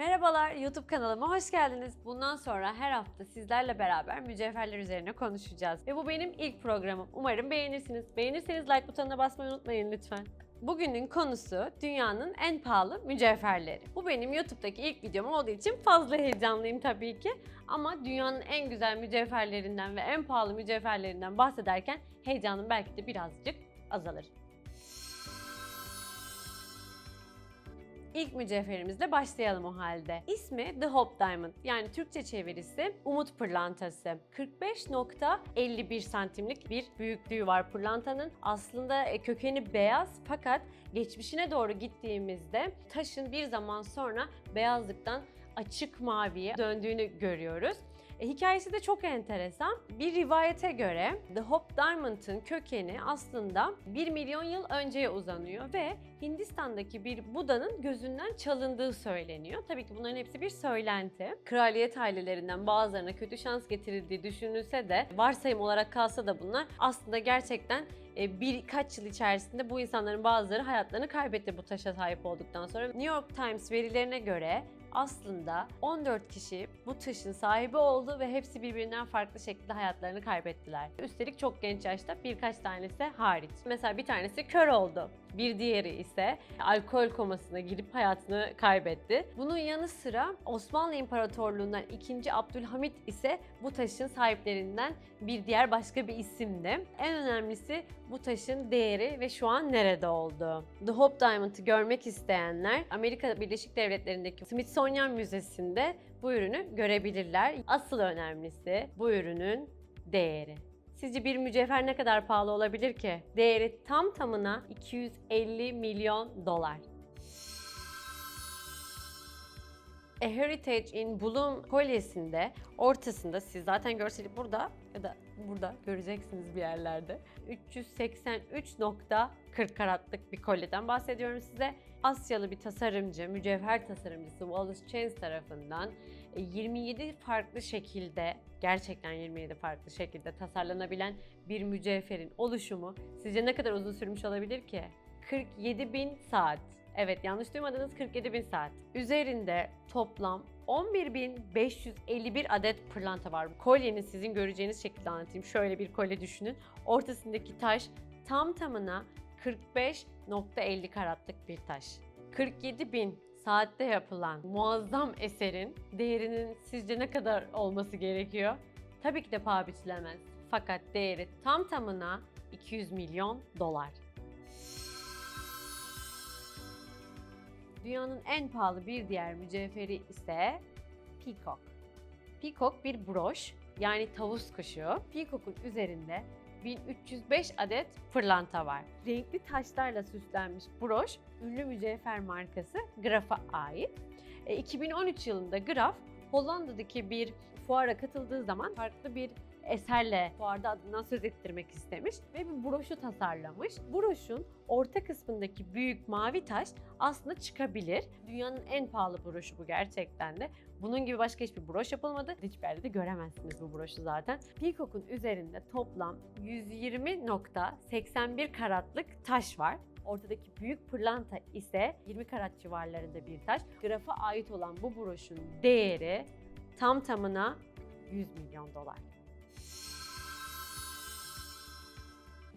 Merhabalar YouTube kanalıma hoş geldiniz. Bundan sonra her hafta sizlerle beraber mücevherler üzerine konuşacağız. Ve bu benim ilk programım. Umarım beğenirsiniz. Beğenirseniz like butonuna basmayı unutmayın lütfen. Bugünün konusu dünyanın en pahalı mücevherleri. Bu benim YouTube'daki ilk videom olduğu için fazla heyecanlıyım tabii ki. Ama dünyanın en güzel mücevherlerinden ve en pahalı mücevherlerinden bahsederken heyecanım belki de birazcık azalır. İlk mücevherimizle başlayalım o halde. İsmi The Hope Diamond yani Türkçe çevirisi Umut Pırlantası. 45.51 santimlik bir büyüklüğü var pırlantanın. Aslında e, kökeni beyaz fakat geçmişine doğru gittiğimizde taşın bir zaman sonra beyazlıktan açık maviye döndüğünü görüyoruz. E, hikayesi de çok enteresan. Bir rivayete göre The Hope Diamond'ın kökeni aslında 1 milyon yıl önceye uzanıyor ve Hindistan'daki bir Buda'nın gözünden çalındığı söyleniyor. Tabii ki bunların hepsi bir söylenti. Kraliyet ailelerinden bazılarına kötü şans getirildiği düşünülse de varsayım olarak kalsa da bunlar aslında gerçekten e, birkaç yıl içerisinde bu insanların bazıları hayatlarını kaybetti bu taşa sahip olduktan sonra. New York Times verilerine göre aslında 14 kişi bu taşın sahibi oldu ve hepsi birbirinden farklı şekilde hayatlarını kaybettiler. Üstelik çok genç yaşta birkaç tanesi hariç. Mesela bir tanesi kör oldu. Bir diğeri ise alkol komasına girip hayatını kaybetti. Bunun yanı sıra Osmanlı İmparatorluğu'ndan 2. Abdülhamit ise bu taşın sahiplerinden bir diğer başka bir isimdi. En önemlisi bu taşın değeri ve şu an nerede olduğu. The Hope Diamond'ı görmek isteyenler Amerika Birleşik Devletleri'ndeki Smithsonian Müzesi'nde bu ürünü görebilirler. Asıl önemlisi bu ürünün değeri. Sizce bir mücevher ne kadar pahalı olabilir ki? Değeri tam tamına 250 milyon dolar. A Heritage in Bloom kolyesinde ortasında siz zaten görseli burada ya da burada göreceksiniz bir yerlerde. 383.40 karatlık bir kolyeden bahsediyorum size. Asyalı bir tasarımcı, mücevher tasarımcısı Wallace Chains tarafından 27 farklı şekilde, gerçekten 27 farklı şekilde tasarlanabilen bir mücevherin oluşumu sizce ne kadar uzun sürmüş olabilir ki? 47 bin saat. Evet yanlış duymadınız 47 bin saat. Üzerinde toplam 11.551 adet pırlanta var. Kolyenin sizin göreceğiniz şekilde anlatayım. Şöyle bir kolye düşünün. Ortasındaki taş tam tamına 45.50 karatlık bir taş. 47 bin saatte yapılan muazzam eserin değerinin sizce ne kadar olması gerekiyor? Tabii ki de paha biçilemez. Fakat değeri tam tamına 200 milyon dolar. Dünyanın en pahalı bir diğer mücevheri ise peacock. Peacock bir broş yani tavus kuşu. Peacock'un üzerinde 1305 adet pırlanta var. Renkli taşlarla süslenmiş broş ünlü mücevher markası Graf'a ait. E, 2013 yılında Graf Hollanda'daki bir fuara katıldığı zaman farklı bir eserle fuarda adından söz ettirmek istemiş ve bir broşu tasarlamış. Broşun orta kısmındaki büyük mavi taş aslında çıkabilir. Dünyanın en pahalı broşu bu gerçekten de. Bunun gibi başka hiçbir broş yapılmadı. Hiçbir yerde de göremezsiniz bu broşu zaten. Peacock'un üzerinde toplam 120.81 karatlık taş var. Ortadaki büyük pırlanta ise 20 karat civarlarında bir taş. Grafa ait olan bu broşun değeri tam tamına 100 milyon dolar.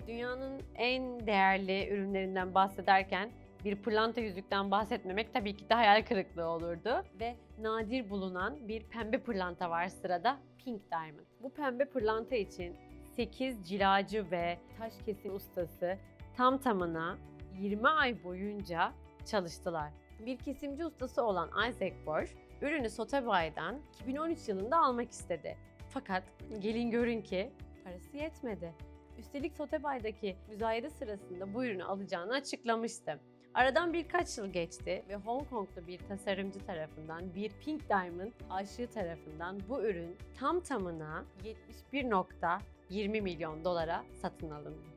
Dünyanın en değerli ürünlerinden bahsederken bir pırlanta yüzükten bahsetmemek tabii ki de hayal kırıklığı olurdu. Ve nadir bulunan bir pembe pırlanta var sırada Pink Diamond. Bu pembe pırlanta için 8 cilacı ve taş kesim ustası tam tamına 20 ay boyunca çalıştılar. Bir kesimci ustası olan Isaac Bosch, ürünü Sotheby'den 2013 yılında almak istedi. Fakat gelin görün ki parası yetmedi. Üstelik Sotheby'daki müzayede sırasında bu ürünü alacağını açıklamıştı. Aradan birkaç yıl geçti ve Hong Kong'da bir tasarımcı tarafından, bir Pink Diamond aşığı tarafından bu ürün tam tamına 71.20 milyon dolara satın alındı.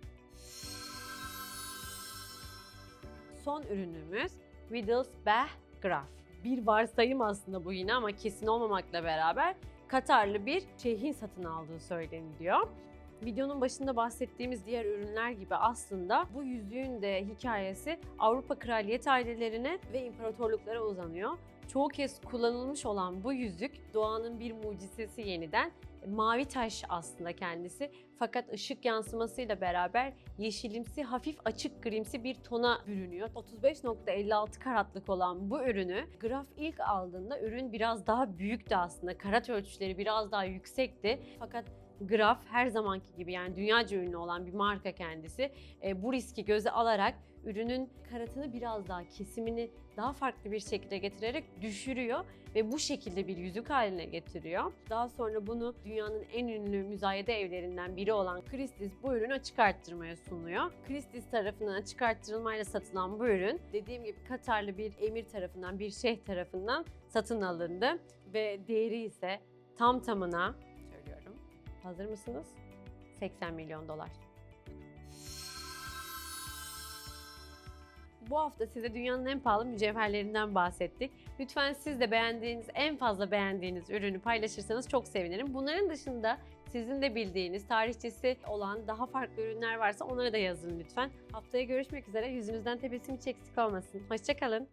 Son ürünümüz Wittelsbach Graf. Bir varsayım aslında bu yine ama kesin olmamakla beraber Katarlı bir şeyhin satın aldığı söyleniliyor. Videonun başında bahsettiğimiz diğer ürünler gibi aslında bu yüzüğün de hikayesi Avrupa kraliyet ailelerine ve imparatorluklara uzanıyor. Çoğu kez kullanılmış olan bu yüzük doğanın bir mucizesi yeniden. Mavi taş aslında kendisi fakat ışık yansımasıyla beraber yeşilimsi hafif açık grimsi bir tona bürünüyor. 35.56 karatlık olan bu ürünü Graf ilk aldığında ürün biraz daha büyüktü aslında. Karat ölçüleri biraz daha yüksekti. Fakat Graf her zamanki gibi yani dünyaca ünlü olan bir marka kendisi. E, bu riski göze alarak ürünün karatını biraz daha kesimini daha farklı bir şekilde getirerek düşürüyor ve bu şekilde bir yüzük haline getiriyor. Daha sonra bunu dünyanın en ünlü müzayede evlerinden biri olan Christie's bu ürünü açık arttırmaya sunuyor. Christie's tarafından açık arttırılmayla satılan bu ürün dediğim gibi Katarlı bir emir tarafından, bir şeyh tarafından satın alındı ve değeri ise tam tamına söylüyorum. Hazır mısınız? 80 milyon dolar. Bu hafta size dünyanın en pahalı mücevherlerinden bahsettik. Lütfen siz de beğendiğiniz, en fazla beğendiğiniz ürünü paylaşırsanız çok sevinirim. Bunların dışında sizin de bildiğiniz, tarihçesi olan daha farklı ürünler varsa onları da yazın lütfen. Haftaya görüşmek üzere. Yüzünüzden tebessüm hiç eksik olmasın. Hoşçakalın.